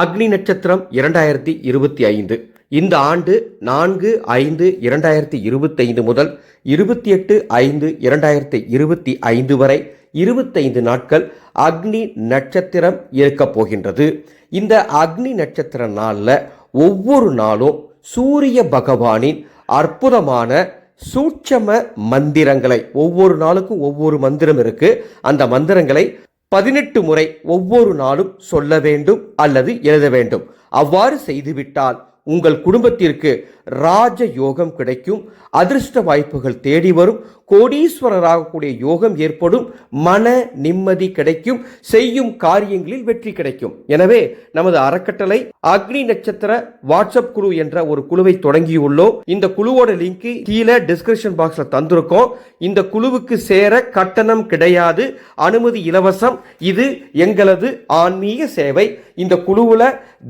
அக்னி நட்சத்திரம் இரண்டாயிரத்தி இருபத்தி ஐந்து. இந்த ஆண்டு நான்கு ஐந்து இரண்டாயிரத்தி இருபத்தைந்து முதல் இருபத்தி எட்டு ஐந்து இரண்டாயிரத்தி இருபத்தி ஐந்து வரை இருபத்தைந்து நாட்கள் அக்னி நட்சத்திரம் இருக்கப் போகின்றது. இந்த அக்னி நட்சத்திர நாளில் ஒவ்வொரு நாளும் சூரிய பகவானின் அற்புதமான சூட்சம மந்திரங்களை ஒவ்வொரு நாளுக்கும் ஒவ்வொரு மந்திரம் இருக்கு. அந்த மந்திரங்களை பதினெட்டு முறை ஒவ்வொரு நாளும் சொல்ல வேண்டும் அல்லது எழுத வேண்டும். அவ்வாறு செய்துவிட்டால் உங்கள் குடும்பத்திற்கு ராஜ யோகம் கிடைக்கும். அதிர்ஷ்ட வாய்ப்புகள் தேடி வரும். கோடீஸ்வரராகக்கூடிய யோகம் ஏற்படும். மன நிம்மதி கிடைக்கும். செய்யும் காரியங்களில் வெற்றி கிடைக்கும். எனவே நமது அறக்கட்டளை அக்னி நட்சத்திர வாட்ஸ்அப் குழு என்ற ஒரு குழுவை தொடங்கியுள்ளோம். இந்த குழுவோட லிங்க் கீழே டிஸ்கிரிப்ஷன் பாக்ஸ்ல தந்திருக்கோம். இந்த குழுவுக்கு சேர கட்டணம் கிடையாது. அனுமதி இலவசம். இது எங்களது ஆன்மீக சேவை. இந்த குழுவுல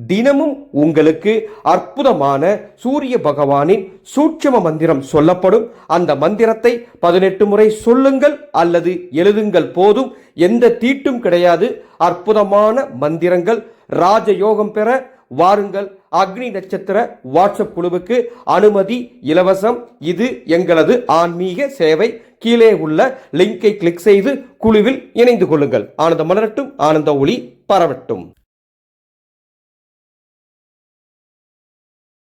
தினமும் உங்களுக்கு அற்புதமான சூரிய பகவானின் சூட்சம மந்திரம் சொல்லப்படும். அந்த மந்திரத்தை பதினெட்டு முறை சொல்லுங்கள் அல்லது எழுதுங்கள் போதும். எந்த தீட்டும் கிடையாது. அற்புதமான மந்திரங்கள். ராஜயோகம் பெற வாருங்கள். அக்னி நட்சத்திர வாட்ஸ்அப் குழுவுக்கு அனுமதி இலவசம். இது எங்களது ஆன்மீக சேவை. கீழே உள்ள லிங்கை கிளிக் செய்து குழுவில் இணைந்து கொள்ளுங்கள். ஆனந்த மலரட்டும் ஆனந்த ஒளி பரவட்டும்.